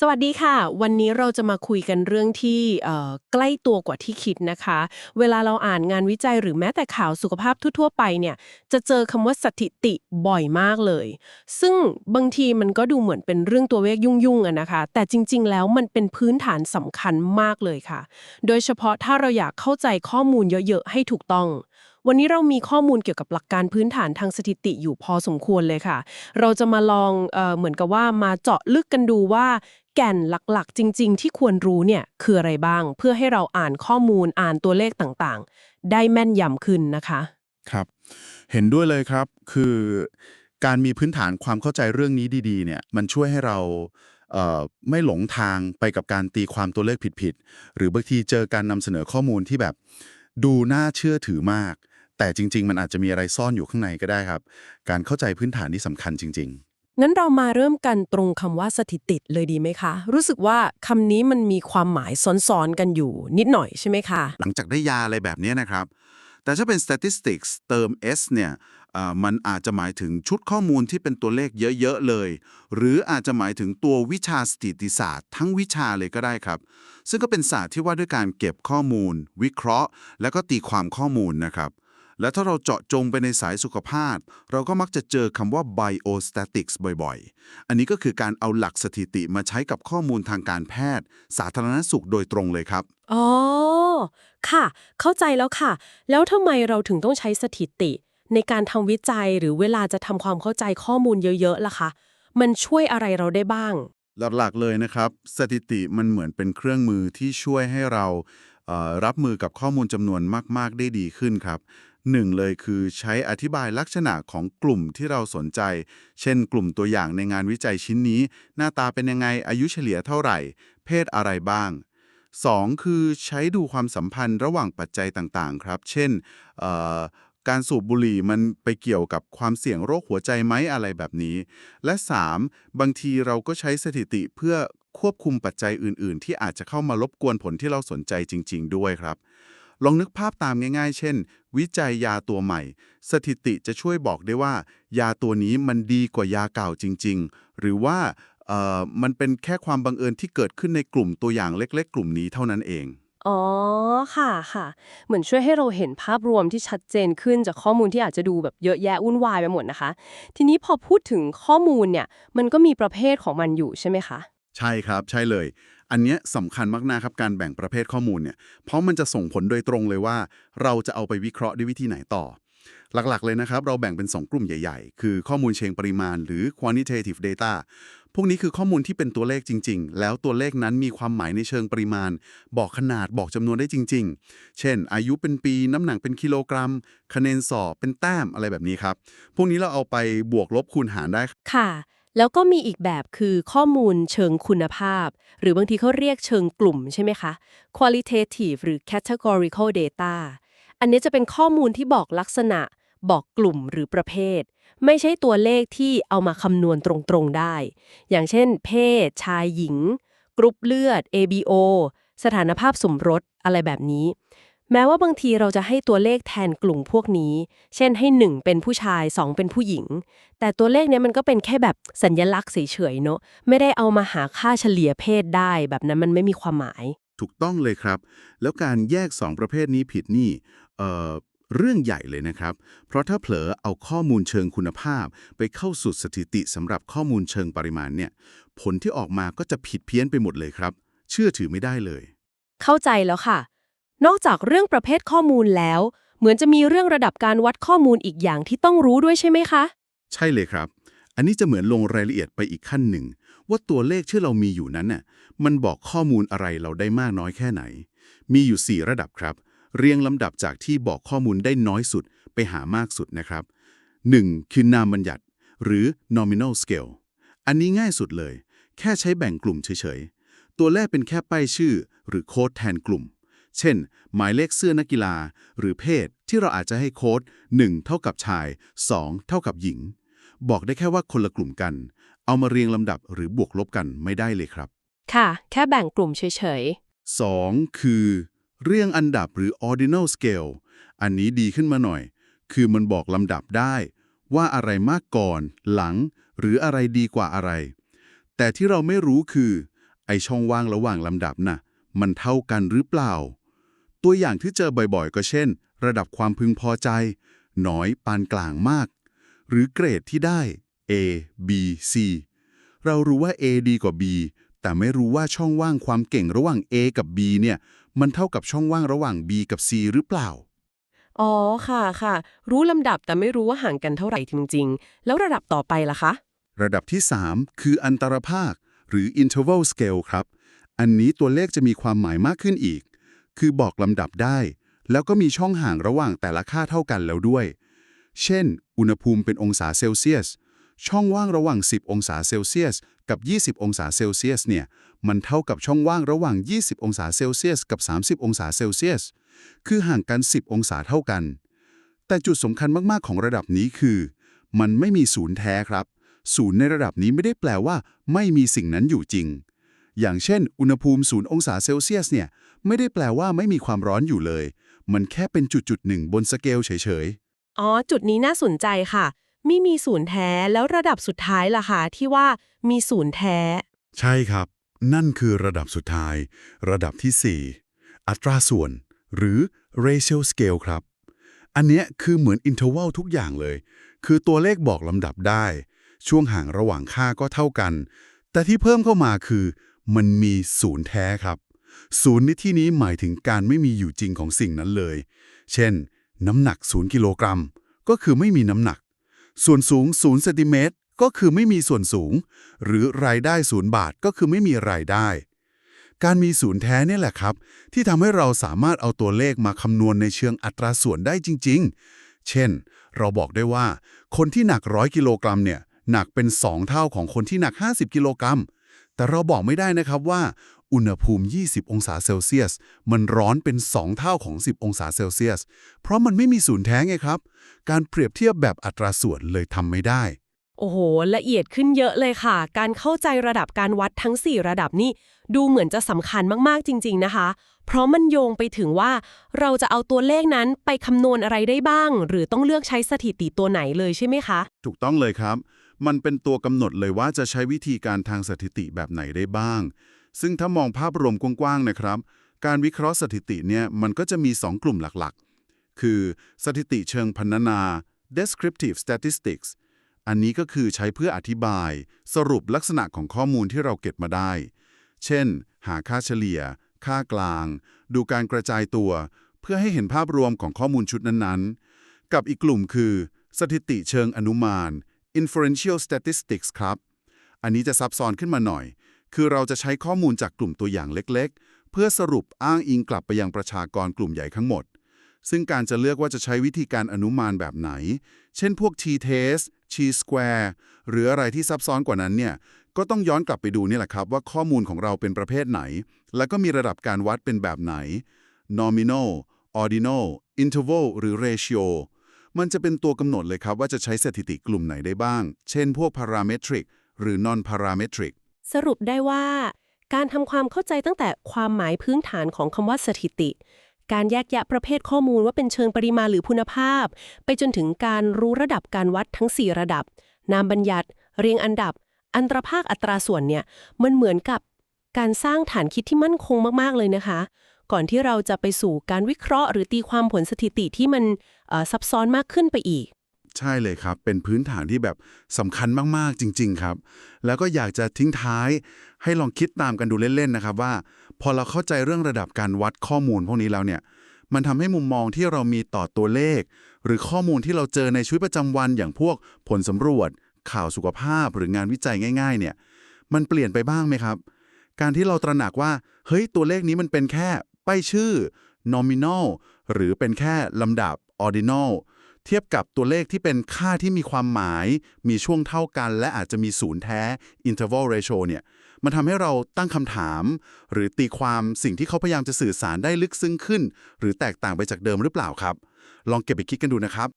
สวัสดีค่ะ วันนี้เราจะมาคุยกันเรื่องที่เอ่อใกล้ตัวกว่าที่คิดนะคะ เวลาเราอ่านงานวิจัยหรือแม้แต่ข่าวสุขภาพทั่วๆไปเนี่ย จะเจอคำว่าสถิติบ่อยมากเลย ซึ่งบางทีมันก็ดูเหมือนเป็นเรื่องตัวเลขยุ่งๆอะนะคะ แต่จริงๆ แล้วมันเป็นพื้นฐานสำคัญมากเลยค่ะ โดยเฉพาะถ้าเราอยากเข้าใจข้อมูลเยอะๆ ให้ถูกต้อง วันนี้เรามีข้อมูลเกี่ยวกับหลักการพื้นฐานทางสถิติอยู่พอสมควรเลยค่ะ เราจะมาลองเออเหมือนกับว่ามาเจาะลึกกันดูว่า แก่นหลักๆ จริง ๆ ที่ควรรู้เนี่ยคืออะไรบ้าง เพื่อให้เราอ่านข้อมูลอ่านตัวเลขต่างๆ ได้แม่นยำขึ้นนะคะครับ เห็นด้วยเลยครับคือการมีพื้นฐานความเข้าใจเรื่องนี้ดีๆ เนี่ยมันช่วยให้เราไม่หลงทางไปกับการตีความตัวเลขผิดๆ หรือบางทีเจอการนำเสนอข้อมูลที่แบบ ดูน่าเชื่อถือมาก แต่จริง ๆ มันอาจจะมีอะไรซ่อนอยู่ข้างในก็ได้ครับ การเข้าใจพื้นฐานนี่สำคัญจริง ๆ งั้นเรามาเริ่มกันตรงคำว่าสถิติเลยดีไหมคะ รู้สึกว่าคำนี้มันมีความหมายซ้อนๆกันอยู่นิดหน่อยใช่ไหมคะ หลังจากได้ยาอะไรแบบนี้นะครับ แต่ถ้าเป็น statistics เติม s เนี่ยเอ่อมันอาจจะหมายถึงชุดข้อมูลที่เป็นตัวเลขเยอะ ๆ เลย หรืออาจจะหมายถึงตัววิชาสถิติศาสตร์ ทั้งวิชาเลยก็ได้ครับ ซึ่งก็เป็นศาสตร์ที่ว่าด้วยการเก็บข้อมูล วิเคราะห์ แล้วก็ตีความข้อมูลนะครับ และถ้าเราเจาะจงไปในสายสุขภาพ เราก็มักจะเจอคำว่า biostatics บ่อยๆ อันนี้ก็คือการเอาหลักสถิติมาใช้กับข้อมูลทางการแพทย์ สาธารณสุขโดยตรงเลยครับ อ๋อ ค่ะ เข้าใจแล้วค่ะ แล้วทำไมเราถึงต้องใช้สถิติ ในการทำวิจัยหรือเวลาจะทำความเข้าใจข้อมูลเยอะๆล่ะคะ มันช่วยอะไรเราได้บ้าง หลักๆเลยนะครับ สถิติมันเหมือนเป็นเครื่องมือที่ช่วยให้เราเอ่อรับมือกับข้อมูลจำนวนมาก ๆ ได้ดีขึ้นครับ หนึ่งเลยคือใช้อธิบายลักษณะของกลุ่มที่เราสนใจ เช่น กลุ่มตัวอย่างในงานวิจัยชิ้นนี้ หน้าตาเป็นยังไง อายุเฉลี่ยเท่าไหร่ เพศอะไรบ้าง 2. คือใช้ดูความสัมพันธ์ระหว่างปัจจัยต่างๆ ครับ เช่น การสูบบุหรี่มันไปเกี่ยวกับความเสี่ยงโรคหัวใจไหมอะไรแบบนี้ และ 3. บางทีเราก็ใช้สถิติเพื่อควบคุมปัจจัยอื่น ๆ ที่อาจจะเข้ามารบกวนผลที่เราสนใจจริง ๆ ด้วยครับ ลองนึกภาพตามง่ายๆ เช่น วิจัยยาตัวใหม่ สถิติจะช่วยบอกได้ว่า ยาตัวนี้มันดีกว่ายาเก่าจริง ๆ หรือว่าเอ่อมันเป็นแค่ความบังเอิญที่เกิดขึ้นในกลุ่มตัวอย่างเล็ก ๆ กลุ่มนี้เท่านั้นเอง อ๋อ ค่ะค่ะ เหมือนช่วยให้เราเห็นภาพรวมที่ชัดเจนขึ้นจากข้อมูลที่อาจจะดูแบบเยอะแยะวุ่นวายไปหมดนะคะ ทีนี้พอพูดถึงข้อมูลเนี่ย มันก็มีประเภทของมันอยู่ใช่ไหมคะ ใช่ครับ ใช่เลย อันเนี้ยสำคัญมากนะครับการแบ่งประเภทข้อมูลเนี่ยเพราะมันจะส่งผลโดยตรงเลยว่า เราจะเอาไปวิเคราะห์ด้วยวิธีไหนต่อ หลักๆเลยนะครับ เราแบ่งเป็น 2 กลุ่มใหญ่ ๆ คือข้อมูลเชิงปริมาณ หรือ quantitative data พวกนี้คือข้อมูลที่เป็นตัวเลขจริง ๆ แล้วตัวเลขนั้นมีความหมายในเชิงปริมาณ บอกขนาดบอกจำนวนได้จริง ๆ เช่น อายุเป็นปี น้ำหนักเป็นกิโลกรัม คะแนนสอบเป็นแต้มอะไรแบบนี้ครับ พวกนี้เราเอาไปบวกลบคูณหารได้ ค่ะ แล้วก็มีอีกแบบคือข้อมูลเชิงคุณภาพ หรือบางทีเขาเรียกเชิงกลุ่มใช่ไหมคะ qualitative หรือ categorical data อันนี้จะเป็นข้อมูลที่บอกลักษณะ บอกกลุ่มหรือประเภท ไม่ใช่ตัวเลขที่เอามาคำนวณตรงๆได้ อย่างเช่น เพศ ชายหญิง กรุ๊ปเลือด ABO สถานภาพสมรสอะไรแบบนี้ แม้ว่าบางทีเราจะให้ตัวเลขแทนกลุ่มพวกนี้ เช่นให้ 1 เป็นผู้ชาย 2 เป็นผู้หญิง แต่ตัวเลขเนี้ยมันก็เป็นแค่แบบสัญญลักษณ์เฉยๆเนอะไม่ได้เอามาหาค่าเฉลี่ยเพศได้ แบบนั้นมันไม่มีความหมาย ถูกต้องเลยครับ แล้วการแยก 2 ประเภทนี้ผิดนี่เอ่อเรื่องใหญ่เลยนะครับ เพราะถ้าเผลอเอาข้อมูลเชิงคุณภาพ ไปเข้าสู่สถิติสำหรับข้อมูลเชิงปริมาณเนี่ยผลที่ออกมาก็จะผิดเพี้ยนไปหมดเลยครับ เชื่อถือไม่ได้เลย เข้าใจแล้วค่ะ นอกจากเรื่องประเภทข้อมูลแล้ว เหมือนจะมีเรื่องระดับการวัดข้อมูลอีกอย่างที่ต้องรู้ด้วยใช่ไหมคะ ใช่เลยครับ อันนี้จะเหมือนลงรายละเอียดไปอีกขั้นหนึ่ง ว่าตัวเลขที่เรามีอยู่นั้นน่ะมันบอกข้อมูลอะไรเราได้มากน้อยแค่ไหน มีอยู่ 4 ระดับครับ เรียงลำดับจากที่บอกข้อมูลได้น้อยสุดไปหามากสุดนะครับ 1. คือนามบัญญัติ หรือ nominal scale อันนี้ง่ายสุดเลย แค่ใช้แบ่งกลุ่มเฉยๆ ตัวแรกเป็นแค่ป้ายชื่อ หรือโค้ดแทนกลุ่ม เช่น หมายเลขเสื้อนักกีฬา หรือเพศที่เราอาจจะให้โค้ด 1 เท่ากับชาย 2 เท่ากับหญิง บอกได้แค่ว่าคนละกลุ่มกัน เอามาเรียงลำดับหรือบวกลบกันไม่ได้เลยครับ ค่ะ แค่แบ่งกลุ่มเฉย 2. คือ เรียงอันดับหรือ ordinal scale อันนี้ดีขึ้นมาหน่อย คือมันบอกลำดับได้ ว่าอะไรมากก่อน หลัง หรืออะไรดีกว่าอะไร แต่ที่เราไม่รู้คือ ไอช่องว่างระหว่างลำดับน่ะมันเท่ากันหรือเปล่า ตัวอย่างที่เจอบ่อยๆ ก็เช่น ระดับความพึงพอใจ น้อยปานกลางมาก หรือเกรดที่ได้ A B C เรารู้ว่า A ดีกว่า B แต่ไม่รู้ว่าช่องว่างความเก่งระหว่าง A กับ B เนี่ย มันเท่ากับช่องว่างระหว่าง B กับ C หรือเปล่า อ๋อ ค่ะค่ะ รู้ลำดับแต่ไม่รู้ว่าห่างกันเท่าไหร่จริง ๆ แล้วระดับต่อไปล่ะคะ ระดับที่ 3 คืออันตรภาค หรือ interval scale ครับ อันนี้ตัวเลขจะมีความหมายมากขึ้นอีก คือบอกลำดับได้ แล้วก็มีช่องห่างระหว่างแต่ละค่าเท่ากันแล้วด้วย เช่น อุณหภูมิเป็นองศาเซลเซียส ช่องว่างระหว่าง 10 องศาเซลเซียส กับ 20 องศาเซลเซียสเนี่ย มันเท่ากับช่องว่างระหว่าง 20 องศาเซลเซียส กับ 30 องศาเซลเซียส คือห่างกัน 10 องศาเท่ากัน แต่จุดสำคัญมาก ๆ ของระดับนี้คือ มันไม่มีศูนย์แท้ครับ ศูนย์ในระดับนี้ไม่ได้แปลว่า ไม่มีสิ่งนั้นอยู่จริง อย่างเช่น อุณหภูมิ0องศาเซลเซียสเนี่ยไม่ได้แปลว่าไม่มีความร้อนอยู่เลย มันแค่เป็นจุดจุดๆหนึ่งบนสเกลเฉยอ๋อ จุดนี้น่าสนใจค่ะไม่มีศูนย์แท้แล้วระดับสุดท้ายล่ะคะที่ว่ามีศูนย์แท้ๆใช่ครับ นั่นคือระดับสุดท้าย ระดับที่ 4 อัตราส่วน หรือ ratio scale ครับ อันเนี้ยคือเหมือน interval ทุกอย่างเลย คือตัวเลขบอกลำดับได้ ช่วงห่างระหว่างค่าก็เท่ากัน แต่ที่เพิ่มเข้ามาคือ มันมีศูนย์แท้ครับ ศูนย์ในที่นี้หมายถึงการไม่มีอยู่จริงของสิ่งนั้นเลย เช่น น้ำหนัก0กิโลกรัม ก็คือไม่มีน้ำหนัก ส่วนสูง0เซนติเมตรก็คือไม่มีส่วนสูง หรือรายได้0บาทก็คือไม่มีรายได้ การมีศูนย์แท้เนี่ยแหละครับ ที่ทำให้เราสามารถเอาตัวเลขมาคำนวณในเชิงอัตราส่วนได้จริง ๆ เช่น เราบอกได้ว่า คนที่หนัก100กิโลกรัมเนี่ยหนักเป็น 2 เท่าของคนที่หนัก 50 กิโลกรัม แต่เราบอกไม่ได้นะครับว่า อุณหภูมิ 20 องศาเซลเซียส มันร้อนเป็น 2 เท่าของ 10 องศาเซลเซียส เพราะมันไม่มีศูนย์แท้ไงครับ การเปรียบเทียบแบบอัตราส่วนเลยทำไม่ได้ โอ้โห ละเอียดขึ้นเยอะเลยค่ะ การเข้าใจระดับการวัดทั้ง 4 ระดับนี่ดูเหมือนจะสำคัญมากๆจริง ๆ นะคะ เพราะมันโยงไปถึงว่า เราจะเอาตัวเลขนั้นไปคำนวณอะไรได้บ้าง หรือต้องเลือกใช้สถิติตัวไหนเลยใช่ไหมคะ ถูกต้องเลยครับ มันเป็นตัวกำหนดเลยว่าจะใช้วิธีการทางสถิติแบบไหนได้บ้าง ซึ่งถ้ามองภาพรวมกว้างๆนะครับ การวิเคราะห์สถิติเนี่ยมันก็จะมี 2 กลุ่มหลักๆ คือสถิติเชิงพรรณนา descriptive statistics อันนี้ก็คือใช้เพื่ออธิบาย สรุปลักษณะของข้อมูลที่เราเก็บมาได้ เช่น หาค่าเฉลี่ย ค่ากลาง ดูการกระจายตัว เพื่อให้เห็นภาพรวมของข้อมูลชุดนั้นๆ กับอีกกลุ่มคือ สถิติเชิงอนุมาน inferential statistics ครับ อันนี้จะซับซ้อนขึ้นมาหน่อย คือเราจะใช้ข้อมูลจากกลุ่มตัวอย่างเล็ก ๆ เพื่อสรุปอ้างอิงกลับไปยังประชากรกลุ่มใหญ่ทั้งหมด ซึ่งการจะเลือกว่าจะใช้วิธีการอนุมานแบบไหน เช่นพวก t-test chi-square หรืออะไรที่ซับซ้อนกว่านั้นเนี่ย ก็ต้องย้อนกลับไปดูนี่แหละครับ ว่าข้อมูลของเราเป็นประเภทไหน แล้วก็มีระดับการวัดเป็นแบบไหน nominal ordinal interval หรือ ratio มันจะเป็นตัวกำหนดเลยครับว่าจะใช้สถิติกลุ่มไหนได้บ้าง เช่นพวก parametric หรือ non parametric สรุปได้ว่า การทำความเข้าใจตั้งแต่ความหมายพื้นฐานของคำว่าสถิติ การแยกแยะประเภทข้อมูลว่าเป็นเชิงปริมาณหรือคุณภาพ ไปจนถึงการรู้ระดับการวัดทั้ง 4 ระดับ นามบัญญัติ เรียงอันดับ อันตรภาคอัตราส่วนเนี่ยมันเหมือนกับการสร้างฐานคิดที่มั่นคงมากๆเลยนะคะ ก่อนที่เราจะไปสู่การวิเคราะห์หรือตีความผลสถิติที่มันซับซ้อนมากขึ้นไปอีก ใช่เลยครับ เป็นพื้นฐานที่แบบสำคัญมากๆจริง ๆ ครับ แล้วก็อยากจะทิ้งท้าย ให้ลองคิดตามกันดูเล่นๆนะครับว่า พอเราเข้าใจเรื่องระดับการวัดข้อมูลพวกนี้แล้วเนี่ยมันทำให้มุมมองที่เรามีต่อตัวเลข หรือข้อมูลที่เราเจอในชีวิตประจำวันอย่างพวกผลสำรวจ ข่าวสุขภาพหรืองานวิจัยง่าย ๆ เนี่ย มันเปลี่ยนไปบ้างไหมครับ การที่เราตระหนักว่า เฮ้ยตัวเลขนี้มันเป็นแค่ ป้ายชื่อ nominal หรือเป็นแค่ลำดับ ordinal เทียบกับตัวเลขที่เป็นค่าที่มีความหมาย มีช่วงเท่ากัน และอาจจะมีศูนย์แท้ interval ratio เนี่ย มันทำให้เราตั้งคำถาม หรือตีความสิ่งที่เขาพยายามจะสื่อสารได้ลึกซึ้งขึ้น หรือแตกต่างไปจากเดิมหรือเปล่าครับ ลองเก็บไปคิดกันดูนะครับ